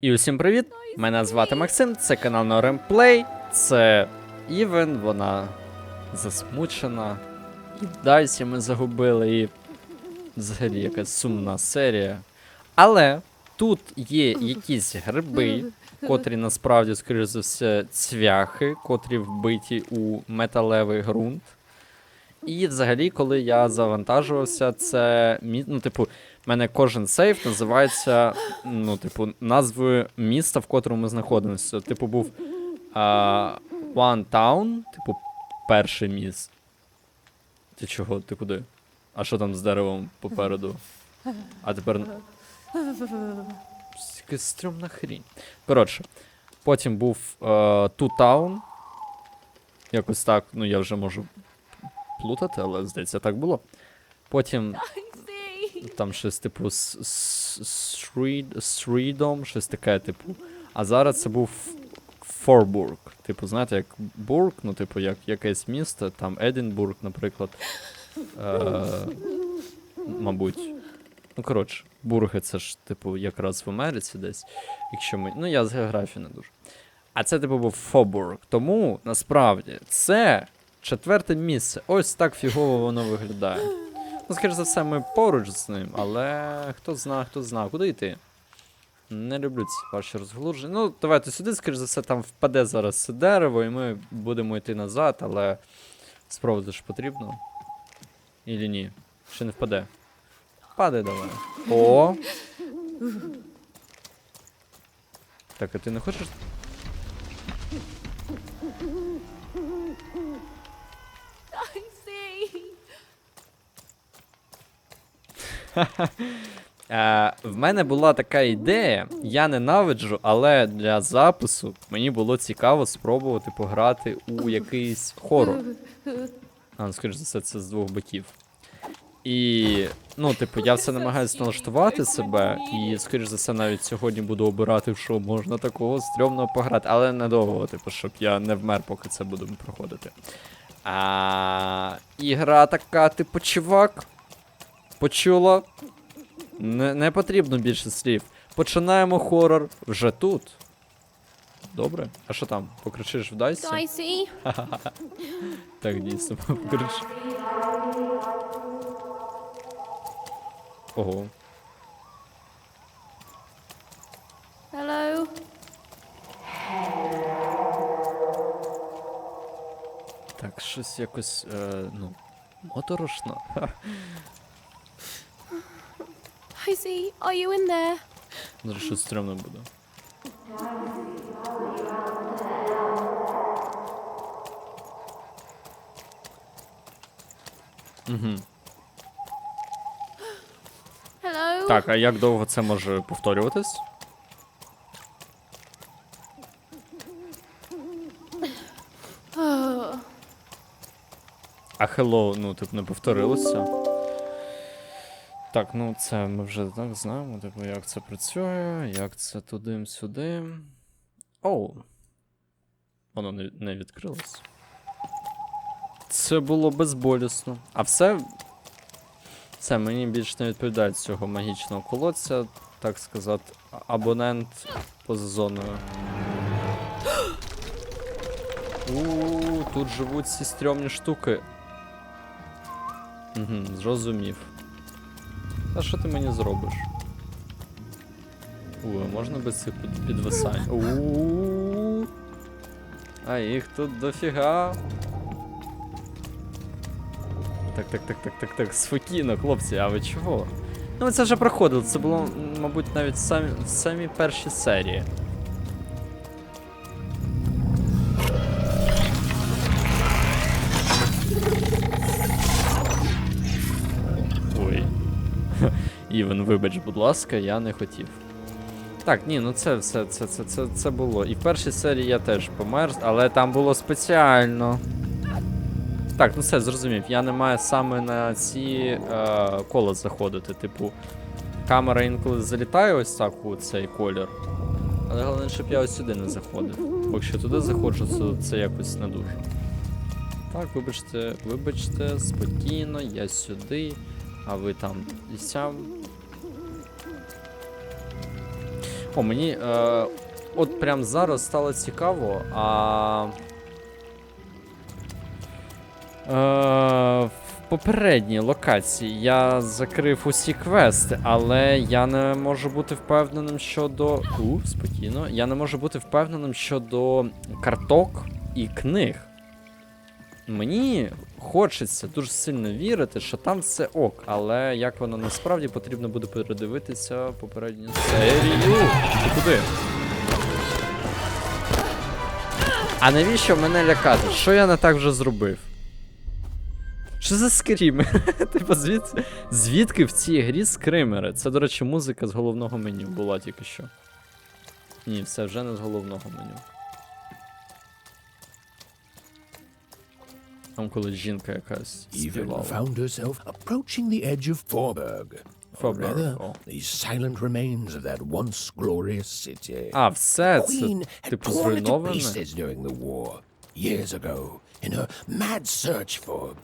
І усім привіт! Мене звати Максим, це канал Norem Play, це Івен, вона засмучена. І Дайсі ми загубили, і взагалі якась сумна серія. Але тут є якісь гриби, котрі насправді, скоріш за все, цвяхи, котрі вбиті у металевий ґрунт. І взагалі, коли я завантажувався, це ну, типу, в мене кожен сейф називається, ну, типу, назвою міста, в котрому ми знаходимося. Типу, був а, One Town, типу, перший міст. Ти чого? Ти куди? А що там з деревом попереду? А тепер. Якась стрьомна хрінь. Коротше, потім був е, Two Town. Якось так, ну я вже можу плутати, але здається, так було. Потім там щось типу Срідом, щось таке, типу. А зараз це був Форбург. Типу, знаєте, як Бург, ну, типу, як якесь місто, там Единбург, наприклад. Е, мабуть. Ну, коротше, бурги це ж, типу, якраз в Америці десь. Якщо ми. Ну, я з географії не дуже. А це, типу, був Фобург. Тому насправді це четверте місце. Ось так фігово воно виглядає. Ну, скоріш за все, ми поруч з ним, але хто знає, хто знає, куди йти. Не люблю ці ваші розглуження. Ну, давайте сюди, скоріш за все, там впаде зараз дерево, і ми будемо йти назад, але спробувати ж потрібно. Ілі ні? Ще не впаде. Падай давай. О! Так, а ти не хочеш? I see. Е, в мене була така ідея, я ненавиджу, але для запису мені було цікаво спробувати пограти у якийсь хорор. А, ну, скоріш за все, це з двох боків. І, ну, типу, я все намагаюся налаштувати себе, і, скоріш за все, навіть сьогодні буду обирати, що можна такого стрьомного пограти, але недовго, типу, щоб я не вмер, поки це буду проходити. А, ігра така, типу, чувак. Почула? Не, не потрібно більше слів. Починаємо хорор вже тут. Добре? А що там? Покричиш в дайсі? Dicey. Так, дійсно, покрич. Ого. Hello. Так, щось якось, е, ну, моторошно. Dicey, are you in there? Зараз щось стрьомно буде. Угу. Hello. Так, а як довго це може повторюватись? А hello, ну, типу, не повторилося. Так, ну це ми вже так знаємо, типу, як це працює, як це туди-сюди. Оу. Воно не, не відкрилось. Це було безболісно. А все. Все, мені більше не відповідає цього магічного колодця, так сказати, абонент поза зоною. У, тут живуть ці стрьомні штуки. Угу, зрозумів. А що ти мені зробиш? У, можна без цих під- підвисань? У. А їх тут дофіга. Так, так, так, так, так, так. Спокійно, хлопці, а ви чого? Ну, ми це вже проходили. Це було, мабуть, навіть в самі, в самі перші серії. Івен, вибач, будь ласка, я не хотів. Так, ні, ну це все, це, це, це, це було. І в першій серії я теж помер, але там було спеціально. Так, ну все, зрозумів. Я не маю саме на ці е, кола заходити. Типу, камера інколи залітає ось так у цей колір. Але головне, щоб я ось сюди не заходив. Якщо туди заходжу, то це якось не дуже. Так, вибачте, вибачте, спокійно, я сюди, а ви там і сям. О, мені е, от прям зараз стало цікаво, а. Е, в попередній локації я закрив усі квести, але я не можу бути впевненим щодо. У, спокійно. Я не можу бути впевненим щодо карток і книг. Мені хочеться дуже сильно вірити, що там все ок, але як воно насправді потрібно буде передивитися попередню серію. Куди? А навіщо мене лякати? Що я не так вже зробив? Що за скріми? типу, звідси, звідки в цій грі скримери? Це, до речі, музика з головного меню була тільки що. Ні, все вже не з головного меню. Там коли жінка якась Even співала. found herself approaching the edge of Forberg. Or Forberg, rather, oh. the silent remains of that once glorious city. А, все це, Queen had типу, torn it to зруйноване? pieces during the war, years ago, in her mad search for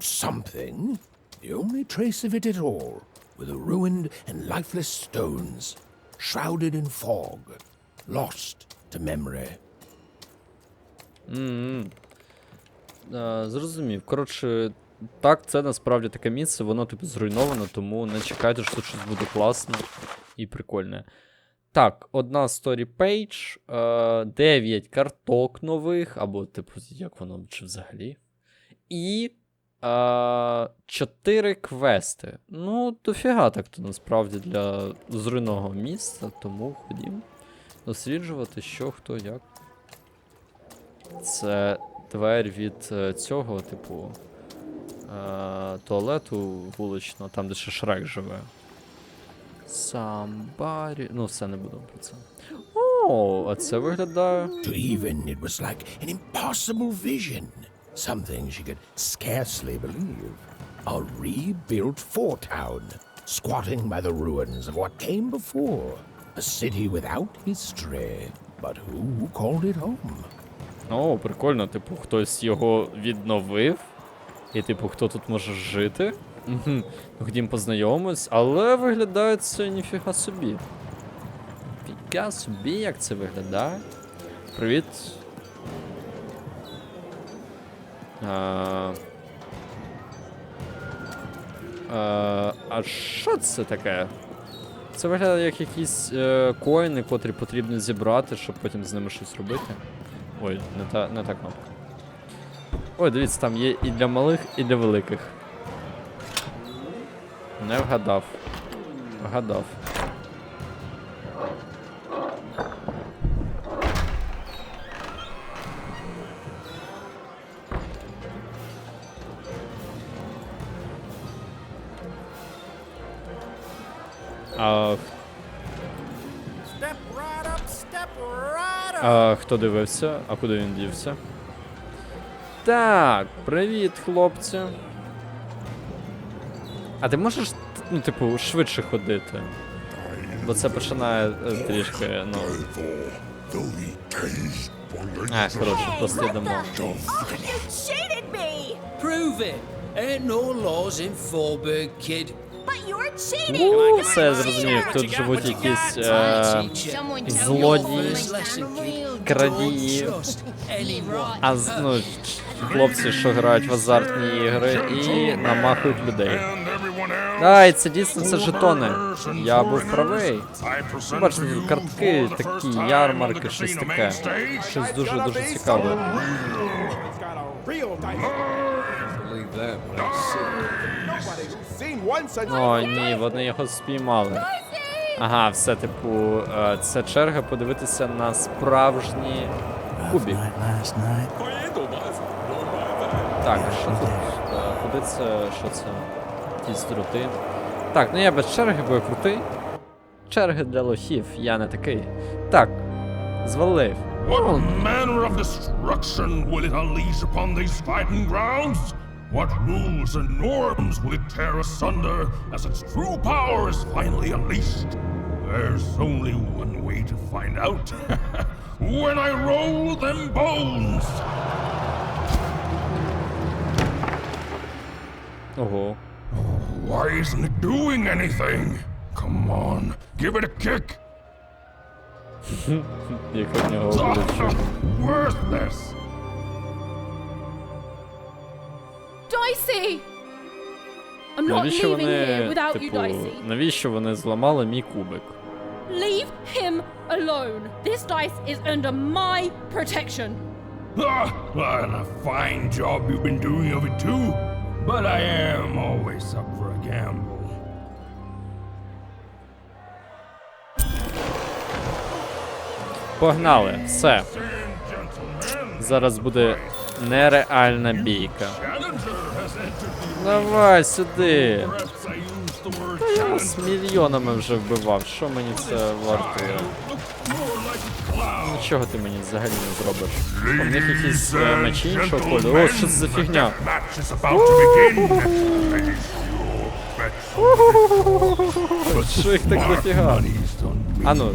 something. The only trace of it at all were the ruined and lifeless stones, shrouded in fog, lost to memory. Е, зрозумів. Коротше, так, це насправді таке місце, воно типу зруйновано, тому не чекайте, що щось буде класне і прикольне. Так, одна page, е, 9 карток нових, або, типу, як воно, чи взагалі. І е, 4 квести. Ну, дофіга так то насправді для зруйного місця, тому ходім досліджувати, що, хто, як. Це двері від е, цього, типу, е, туалету вуличного, там, де ще Шрек живе. Самбарі. Ну, все не буду про це. О, а це виглядає. To even, it was like an impossible vision. Something she could scarcely believe. A rebuilt fort town, squatting by the ruins of what came before. A city without history. But who called it home? О, прикольно, типу, хтось його відновив. І, типу, хто тут може жити. Мгм. Ходім познайомимось, але виглядає це ніфіга собі. Фіга собі, як це виглядає. Привіт. А, а, а що це таке? Це виглядає як якісь е, коїни, котрі потрібно зібрати, щоб потім з ними щось робити. Ой, не та, не та кнопка. Ой, дивіться, там є і для малих, і для великих. Не вгадав. Вгадав. А, а хто дивився? А куди він дівся? Так, привіт, хлопці. А ти можеш, ну, типу, швидше ходити? Бо це починає е, трішки, ну. А, коротше, просто йдемо. Prove it. Ain't no laws in Forberg, kid. But! У, все, я зрозумів, тут живуть якісь е, злодії, крадії. А з- ну, хлопці, що грають в азартні ігри і намахують людей. Ай, це дійсно це жетони. Я був правий. Ну, Бачите, картки, такі ярмарки, щось таке. Щось дуже дуже цікаве. О, ні, вони його спіймали. Ага, все, типу, е, це черга подивитися на справжні кубі. Так, що тут? Е, Куди це? Що це? Якісь дроти. Так, ну я без черги, бо я крутий. Черги для лохів, я не такий. Так, звалив. What manner of destruction will it unleash upon these fighting grounds? What rules and norms will it tear asunder as its true power is finally unleashed? There's only one way to find out. when I roll them bones! Oh. Why isn't it doing anything? Come on, give it a kick! Worthless! Dicey! I'm not Навіщо leaving here вони, without you, типу, Dicey. навіщо вони зламали мій кубик? Leave him alone. This dice is under my protection. Ah, and a fine job you've been doing of it too. But I am always up for a gamble. Погнали, все. Зараз буде нереальна бійка. Давай сюди. Word Я з мільйонами вже вбивав. Що мені це вартує? Нічого ти мені взагалі не зробиш. У них якісь е, мечі іншого кольору. О, що це за фігня? Що їх так дофіга? Money's on me. А ну.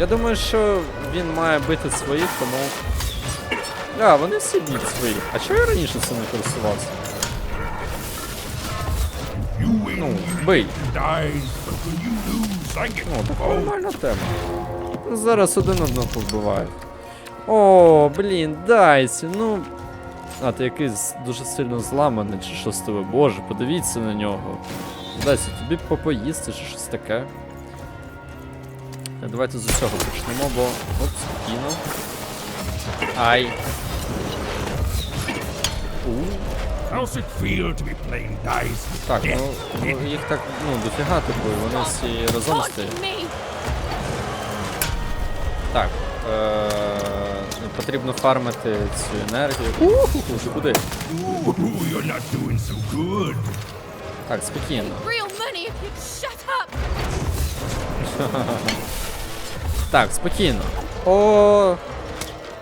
Я думаю, що він має бити своїх, тому. А, вони всі б'ють своїх. А чого я раніше цим не користувався? Ну, бий. Ну, так нормальна тема. Ну, Зараз один одного повбивають. О, блін, дайся, ну. А, ти якийсь дуже сильно зламаний, чи що з тебе? Боже, подивіться на нього. Дайся, тобі попоїсти, чи щось таке. Та Давайте з усього почнемо, бо. Оп, спокійно. Ай. У. How's it feel to be playing dice Так, ну, ну їх так, ну, дофіга типу, вони всі разом стоять. Так. Е- потрібно фармити цю енергію. Уху, ти куди? You're not doing so good. Так, спокійно. Так, спокійно. О.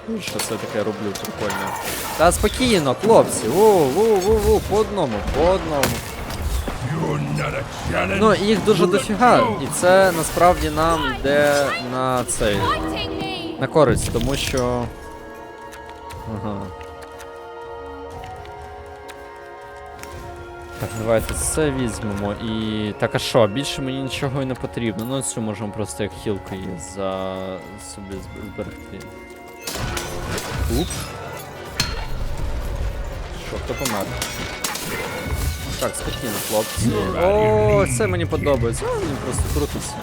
Ну, Що це таке роблю прикольно. Та спокійно, хлопці. Ву-ву-ву-ву, по одному, по одному. Ну, їх дуже дофіга. І це насправді нам йде на цей. На користь, тому що. Ага. Так, давайте це візьмемо і. Так, а що, більше мені нічого і не потрібно. Ну, цю можемо просто як хілку її за собі зберегти. Уп. Що, хто помер? Так, спокійно, хлопці. О, це мені подобається. О, мені просто крутиться.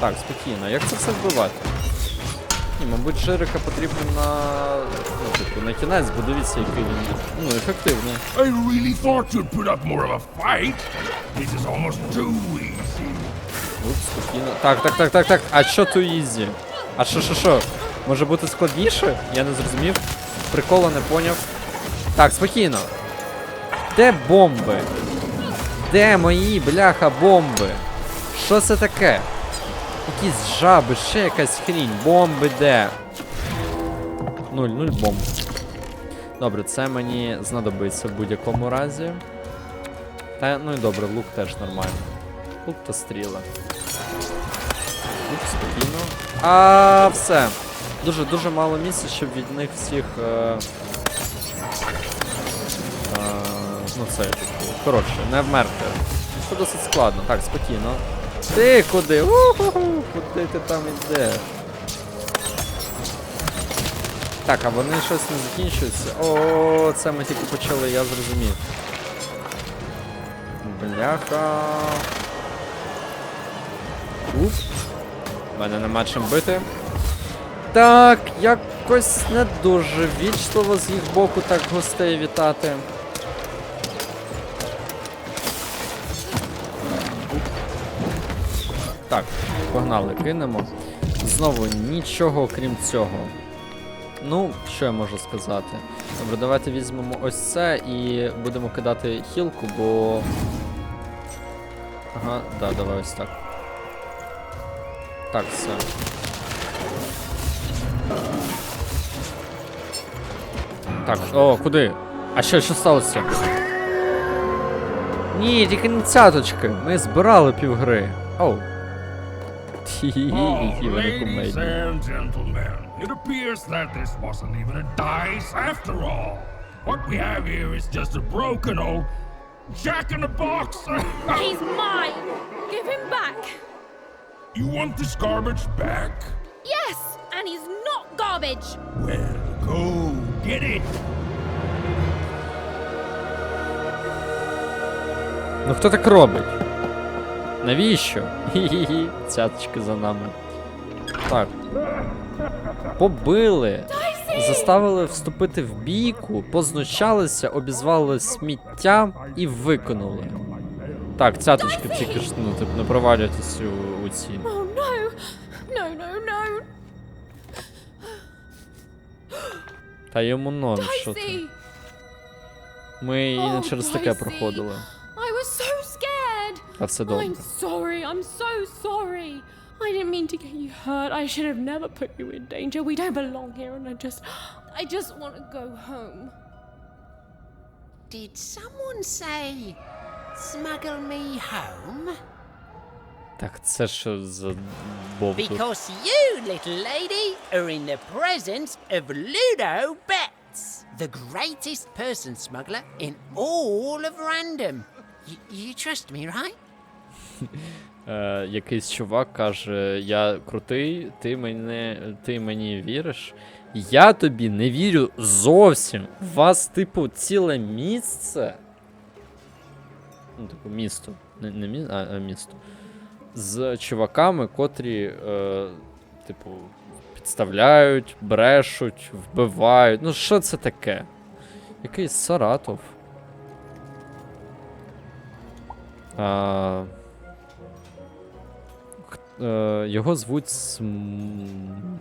Так, спокійно. Як це все вбивати? Ні, мабуть, Жирика потрібно на. Ну, типу, на кінець, бо дивіться, який він ну, ефективний. I really thought you'd put up more of a fight. This is almost too easy. Уп, спокійно. Так, так, так, так, так. А що ту ізі? А що, що, що? Може бути складніше? Я не зрозумів. Прикола не поняв. Так, спокійно. Де бомби? Де мої, бляха, бомби? Що це таке? Якісь жаби, ще якась хрінь. Бомби де? Нуль, нуль бомб. Добре, це мені знадобиться в будь-якому разі. Та ну і добре, лук теж нормально. Лук та стріли. Лук спокійно. А все. Дуже дуже мало місця, щоб від них всіх. Е... Е... Ну це типу. Коротше, не вмерти. Це досить складно. Так, спокійно. Ти куди? У-ху-ху, Куди ти там йдеш? Так, а вони щось не закінчуються. О, це ми тільки почали, я зрозумів. Бляха. Уп. У мене нема чим бити. Так, якось не дуже вічливо з їх боку так гостей вітати. Так, погнали, кинемо. Знову нічого крім цього. Ну, що я можу сказати? Добре, давайте візьмемо ось це і будемо кидати хілку, бо. Ага, да, давай ось так. Так, все. Так, о, куди? А що, що сталося? Ні, тільки не цяточки. Ми збирали півгри. Оу. ladies кумедні. and gentlemen, it appears that this wasn't even a dice after all. What we have here is just a broken old jack in the box. He's mine. give him back. You want this garbage back? Yes, and he's not garbage. Well, go get it. Ну хто так робить? Навіщо? Хі-хі-хі, цяточки за нами. Так. Побили. Заставили вступити в бійку, познущалися, обізвали сміттям і виконали. Так, цяточки тільки ж, ну, типу, не провалюйтесь у, у ці. Oh no, no, no, no. Та йому норм, що ти. Ми і не через таке проходили. Та все добре. I'm sorry, I'm so sorry. I didn't mean to get you hurt. I should have never put you in danger. We don't belong here, and I just. I just want to go home. Did someone say, smuggle me home? Так, це що за бов тут? Because you, little lady, are in the presence of Ludo Betts, the greatest person smuggler in all of Random. Y- you trust me, right? Е, якийсь чувак каже: Я крутий, ти мене, ти мені віриш. Я тобі не вірю зовсім. У вас, типу, ціле місце. Ну, типу, місто. Не, не мі... а, а місто. З чуваками, котрі, е, типу, підставляють, брешуть, вбивають. Ну, що це таке? Якийсь Саратов. А, е, його звуть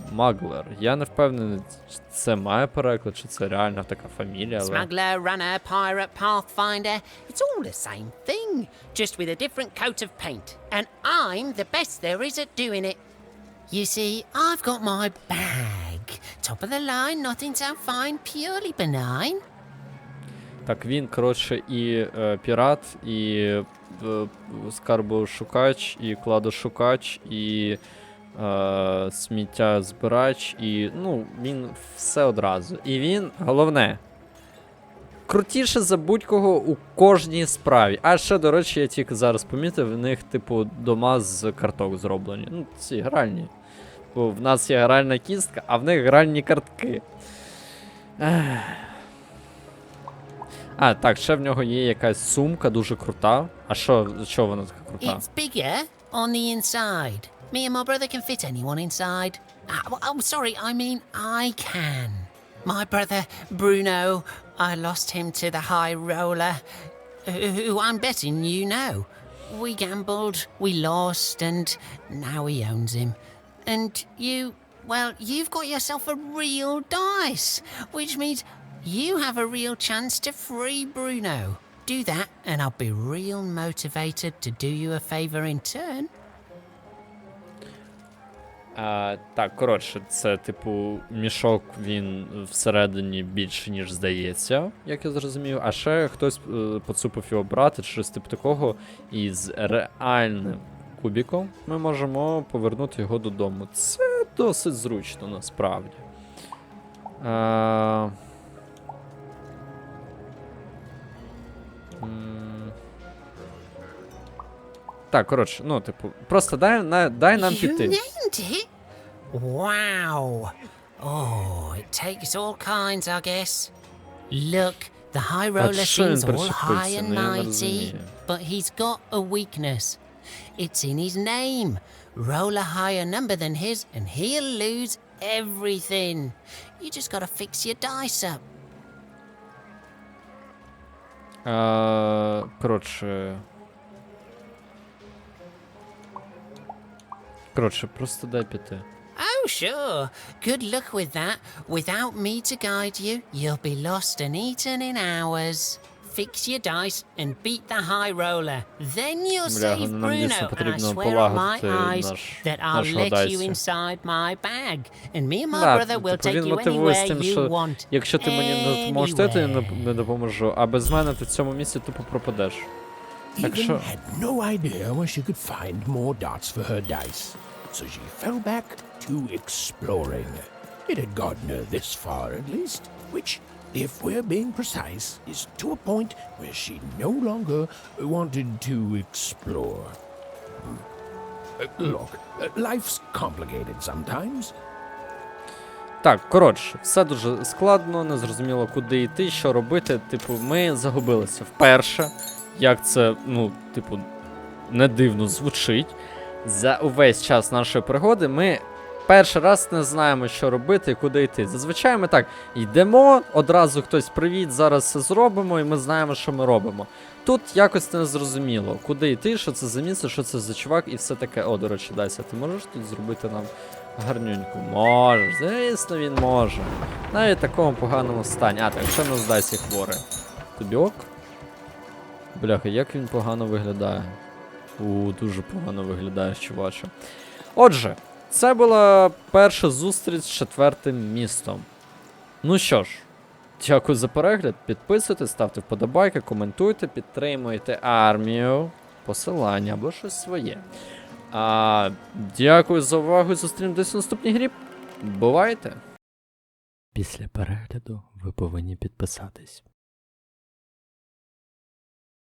Смаглер. Я не впевнений, чи це має переклад, чи це реально така фамілія, але. Smuggler, runner, pirate, pathfinder. It's all the same thing, just with a different coat of paint. And I'm the best there is at doing it. You see, I've got my bag. Top of the line, nothing so fine, purely benign. Так, він, коротше, і е, пірат, і е, скарбошукач, і кладошукач, і е, сміття збирач, і ну, він все одразу. І він, головне, крутіше за будь-кого у кожній справі. А ще, до речі, я тільки зараз помітив, в них, типу, дома з карток зроблені. Ну, ці гральні. Бо в нас є гральна кістка, а в них гральні картки. А, так, ще в нього є якась сумка дуже крута. А що, що вона така крута? It's bigger on the inside. Me and my brother can fit anyone inside. Ah, well, oh, sorry, I mean I can. My brother, Bruno, I lost him to the high roller, who who I'm betting you know. We gambled, we lost, and now he owns him. And you, well, you've got yourself a real dice, which means you have a real chance to free Bruno. Do that, and I'll be real motivated to do you a favor in turn. А, так, коротше, це, типу, мішок він всередині більше, ніж здається, як я зрозумів. А ще хтось е, поцупив його брати, щось типу такого. І з реальним кубіком ми можемо повернути його додому. Це досить зручно насправді. А... Так, коротше, ну, типу, просто дай, на- дай нам you піти. named it? Wow. Oh, it takes all kinds, I guess. Look, the high roller що він seems all причепився? high and Ну, я не mighty, розумію. but he's got a weakness. It's in his name. Roll a higher number than his, and he'll lose everything. You just gotta fix your dice up. А, коротше. Коротше, просто дай піти. Oh, sure. Good luck with that. Without me to guide you, you'll be lost and eaten in hours. Fix your dice and beat the high roller. Then you'll Бля, save нам дійсно Bruno, and I потрібно swear on my полагодити eyes наш- that I'll нашого let you дайсу. inside my bag, and me and my Да, brother will типу, take він you мотивує з anywhere тим, you що want. якщо ти мені не допоможеш, то я тобі не- Anywhere. не допоможу, а без мене ти в цьому місці тупо пропадеш. Так Even що, had no idea where she could find more dots for her dice, so she fell back to exploring. It had gotten her this far, at least, which, if we're being precise, is to a point where she no longer wanted to explore. Uh, look, uh, life's complicated sometimes. Так, коротше, все дуже складно, незрозуміло, куди йти, що робити. Типу, ми загубилися вперше. Як це, ну, типу, не дивно звучить. За увесь час нашої пригоди ми перший раз не знаємо, що робити і куди йти. Зазвичай ми так йдемо, одразу хтось привіт, зараз все зробимо, і ми знаємо, що ми робимо. Тут якось не зрозуміло, куди йти, що це за місце, що це за чувак, і все таке. О, до речі, Дайся, ти можеш тут зробити нам гарнюньку? Можеш, звісно, він може. Навіть в такому поганому стані. А, так, ще не здайся хворий. Тобі ок? Бляха, як він погано виглядає. У, дуже погано виглядає, чуваче. Отже, це була перша зустріч з четвертим містом. Ну що ж, дякую за перегляд. Підписуйтесь, ставте вподобайки, коментуйте, підтримуйте армію, посилання або щось своє. А, дякую за увагу зустрінемось в наступній грі. Бувайте! Після перегляду ви повинні підписатись.